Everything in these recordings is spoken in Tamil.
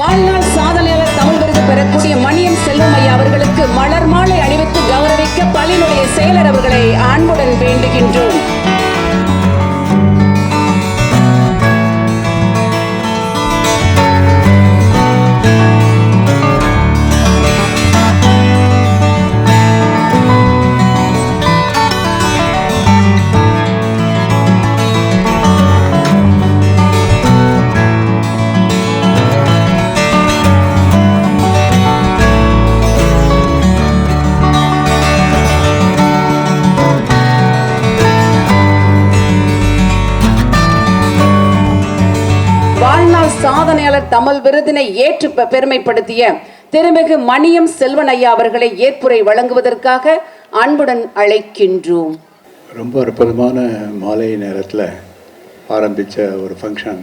வாழ்நாள் சாதனையாளர் தமிழ் விருது பெறக்கூடிய மணியம் செல்வம் ஐயா அவர்களுக்கு மலர் மாலை அணிவித்து கௌரவிக்க பள்ளியினுடைய செயலர் அவர்களை அன்புடன் வேண்டுகின்றோம். வாழ்நாள் சாதனையாளர் தமிழ் விருதினை ஏற்று பெருமைப்படுத்திய திருமிகு மணியம் செல்வன் ஐயா அவர்களை ஏற்புரை வழங்குவதற்காக அன்புடன் அழைக்கின்றோம். ரொம்ப அற்புதமான மாலை நேரத்தில் ஆரம்பித்த ஒரு ஃபங்க்ஷன்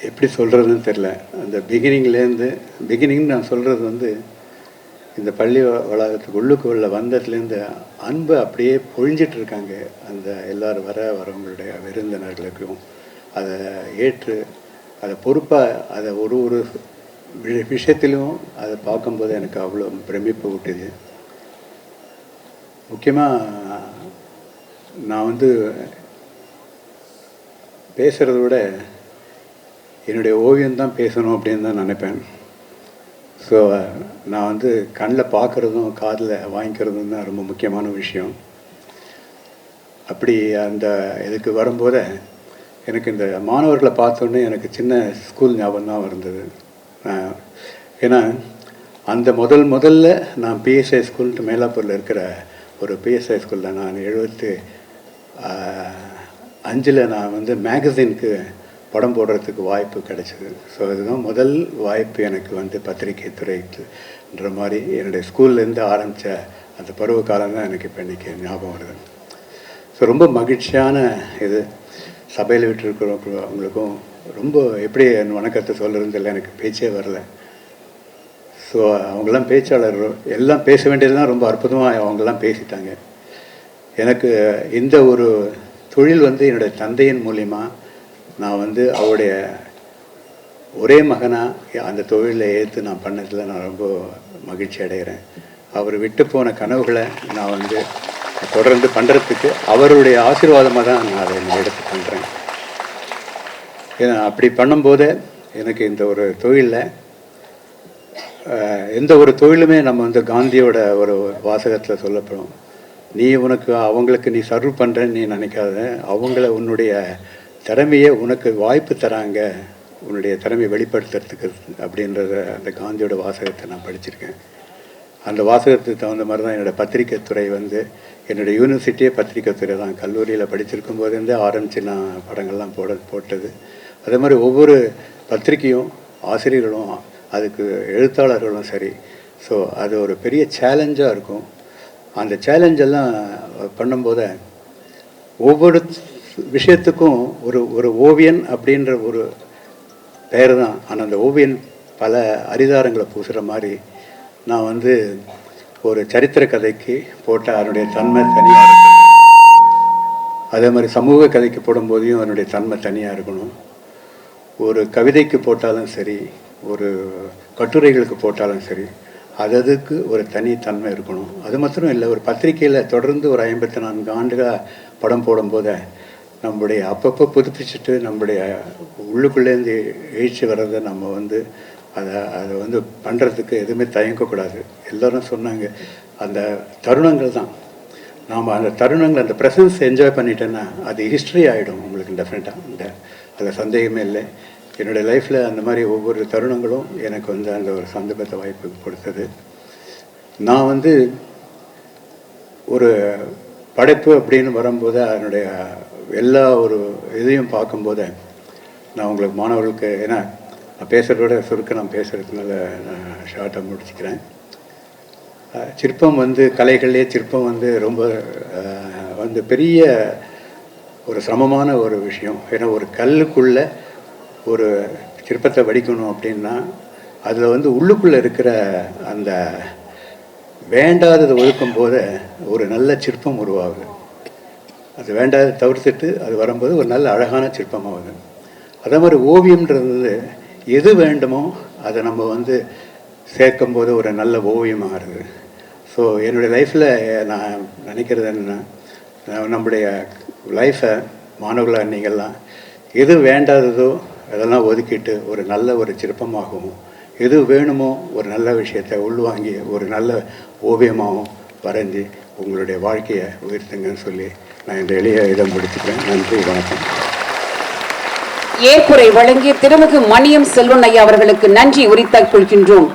எப்படி சொல்கிறதுன்னு தெரில அந்த பிகினிங்லேருந்து பிகினிங் நான் சொல்கிறது வந்து இந்த பள்ளி வளாகத்துக்கு வளாகத்துக்கு உள்ளுக்குள்ள வந்ததுலேருந்து அன்பு அப்படியே பொழிஞ்சிட்டு இருக்காங்க. அந்த எல்லாரும் வர வரவங்களுடைய விருந்தினர்களுக்கும் அதை ஏற்று அதை பொறுப்பாக அதை ஒரு ஒரு விஷயத்திலும் அதை பார்க்கும்போது எனக்கு அவ்வளோ பிரமிப்பு ஊட்டுது முக்கியமாக நான் வந்து பேசுகிறத விட என்னுடைய ஓவியம் தான் பேசணும் அப்படின்னு தான் நினைப்பேன். ஸோ நான் வந்து கண்ணில் பார்க்குறதும் காதில் வாங்கிக்கிறதும் தான் ரொம்ப முக்கியமான விஷயம். அப்படி அந்த இதுக்கு வரும்போது எனக்கு இந்த மாணவர்களை பார்த்தோன்னே எனக்கு சின்ன ஸ்கூல் ஞாபகம் தான் இருந்தது நான் ஏன்னா அந்த முதல் முதல்ல நான் பிஎஸ்ஐ ஸ்கூல்ட்டு மேலாப்பூரில் இருக்கிற ஒரு பிஎஸ்ஐ ஸ்கூலில் நான் எழுபத்து அஞ்சில் நான் வந்து மேகசினுக்கு படம் போடுறதுக்கு வாய்ப்பு கிடைச்சிது. ஸோ இதுதான் முதல் வாய்ப்பு எனக்கு வந்து பத்திரிகை துறைன்ற மாதிரி என்னுடைய ஸ்கூல்லேருந்து ஆரம்பித்த அந்த பருவ காலம் தான் எனக்கு இப்போ இன்றைக்கி ஞாபகம் வருது. ஸோ ரொம்ப மகிழ்ச்சியான இது. சபையில் விட்டுருக்கிறவங்களுக்கும் ரொம்ப எப்படி என் வணக்கத்தை சொல்கிறதுன்னு தெரியல எனக்கு பேச்சே வரல. ஸோ அவங்களாம் பேச்சாளர் எல்லாம் பேச வேண்டியதுலாம் ரொம்ப அற்புதமாக அவங்கெல்லாம் பேசிட்டாங்க. எனக்கு இந்த ஒரு தொழில் வந்து என்னுடைய தந்தையின் மூலிமா நான் வந்து அவருடைய ஒரே மகனாக அந்த தொழிலை ஏற்று நான் பண்ணதில் நான் ரொம்ப மகிழ்ச்சி அடைகிறேன். அவர் விட்டு போன கனவுகளை நான் வந்து தொடர்ந்து பண்ணுறதுக்கு அவருடைய ஆசீர்வாதமாக தான் நான் அதை நான் எடுத்து பண்ணுறேன் ஏன்னா அப்படி பண்ணும்போது எனக்கு இந்த ஒரு தொழிலில் எந்த ஒரு தொழிலுமே நம்ம வந்து காந்தியோட ஒரு வாசகத்தில் சொல்லப்படும். நீ உனக்கு அவங்களுக்கு நீ சர்வ் பண்ணுறேன்னு நீ நினைக்காத. அவங்கள உன்னுடைய திறமையை உனக்கு வாய்ப்பு தராங்க. உன்னுடைய திறமையை வெளிப்படுத்துறதுக்கு அப்படின்றத அந்த காந்தியோட வாசகத்தை நான் படிச்சிருக்கேன். அந்த வாசகத்துக்கு தகுந்த மாதிரி தான் என்னோடய பத்திரிக்கை துறை வந்து என்னுடைய யூனிவர்சிட்டியே பத்திரிக்கை துறை தான். கல்லூரியில் படிச்சிருக்கும் போதேருந்தே ஆரம்பித்து நான் படங்கள்லாம் போட போட்டது. அதே மாதிரி ஒவ்வொரு பத்திரிக்கையும் ஆசிரியர்களும் அதுக்கு எழுத்தாளர்களும் சரி. ஸோ அது ஒரு பெரிய சேலஞ்சாக இருக்கும். அந்த சேலஞ்செல்லாம் பண்ணும்போது ஒவ்வொரு விஷயத்துக்கும் ஒரு ஒரு ஓவியன் அப்படின்ற ஒரு பெயர் தான் ஆனால் அந்த ஓவியன் பல அரிதாரங்களை பூசுகிற மாதிரி நான் வந்து ஒரு சரித்திர கதைக்கு போட்ட அதனுடைய தன்மை தனியாக இருக்கணும். அதே மாதிரி சமூக கதைக்கு போடும்போதையும் அதனுடைய தன்மை தனியாக இருக்கணும். ஒரு கவிதைக்கு போட்டாலும் சரி ஒரு கட்டுரைகளுக்கு போட்டாலும் சரி அததுக்கு ஒரு தனி தன்மை இருக்கணும். அது மாத்திரம் இல்லை ஒரு பத்திரிக்கையில் தொடர்ந்து ஒரு ஐம்பத்தி நான்கு ஆண்டுகளாக படம் போடும்போது நம்முடைய அப்பப்போ புதுப்பிச்சுட்டு நம்முடைய உள்ளுக்குள்ளேருந்து எழுச்சி வர்றதை நம்ம வந்து அதை அதை வந்து பண்ணுறதுக்கு எதுவுமே தயங்கக்கூடாது. எல்லோரும் சொன்னாங்க அந்த தருணங்கள் தான். நாம் அந்த தருணங்கள் அந்த ப்ரெசன்ஸ் என்ஜாய் பண்ணிட்டேன்னா அது ஹிஸ்ட்ரி ஆகிடும் உங்களுக்கு டெஃபினட்டாக இந்த அதில் சந்தேகமே இல்லை. என்னுடைய லைஃப்பில் அந்த மாதிரி ஒவ்வொரு தருணங்களும் எனக்கு வந்து அந்த ஒரு சந்தர்ப்பத்தை வாய்ப்பு கொடுத்தது. நான் வந்து ஒரு படைப்பு அப்படின்னு வரும்போது அதனுடைய எல்லா ஒரு இதையும் பார்க்கும்போது நான் உங்களுக்கு மாணவர்களுக்கு ஏன்னா நான் பேசுகிறதோட சுருக்க நான் பேசுகிறதுனால நான் ஷார்ட்டாக முடிச்சுக்கிறேன். சிற்பம் வந்து கலைகள்லேயே சிற்பம் வந்து ரொம்ப வந்து பெரிய ஒரு சிரமமான ஒரு விஷயம். ஏன்னா ஒரு கல்லுக்குள்ளே ஒரு சிற்பத்தை வடிக்கணும் அப்படின்னா அதில் வந்து உள்ளுக்குள்ளே இருக்கிற அந்த வேண்டாததை ஒதுக்கும் போது ஒரு நல்ல சிற்பம் உருவாகுது. அது வேண்டாத தவிர்த்துட்டு அது வரும்போது ஒரு நல்ல அழகான சிற்பமாகுது. அதே மாதிரி ஓவியம்ன்றது எது வேண்டுமோ அதை நம்ம வந்து சேர்க்கும்போது ஒரு நல்ல ஓவியமாக இருக்குது. ஸோ என்னுடைய லைஃப்பில் நான் நினைக்கிறது என்ன நம்முடைய லைஃப்பை மாணவர்களாக நீங்கள்லாம் எது வேண்டாததோ அதெல்லாம் ஒதுக்கிட்டு ஒரு நல்ல ஒரு சிற்பமாகவும் எது வேணுமோ ஒரு நல்ல விஷயத்தை உள்வாங்கி ஒரு நல்ல ஓவியமாகவும் வரைஞ்சி உங்களுடைய வாழ்க்கையை உயர்த்துங்கன்னு சொல்லி நான் இந்த எளிய இதை முடிச்சுக்கிறேன். நன்றி வணக்கம். ஏற்புரை வழங்கிய திருமிகு மணியம் செல்வன் ஐயா அவர்களுக்கு நன்றி உரித்தாக் கொள்கின்றோம்.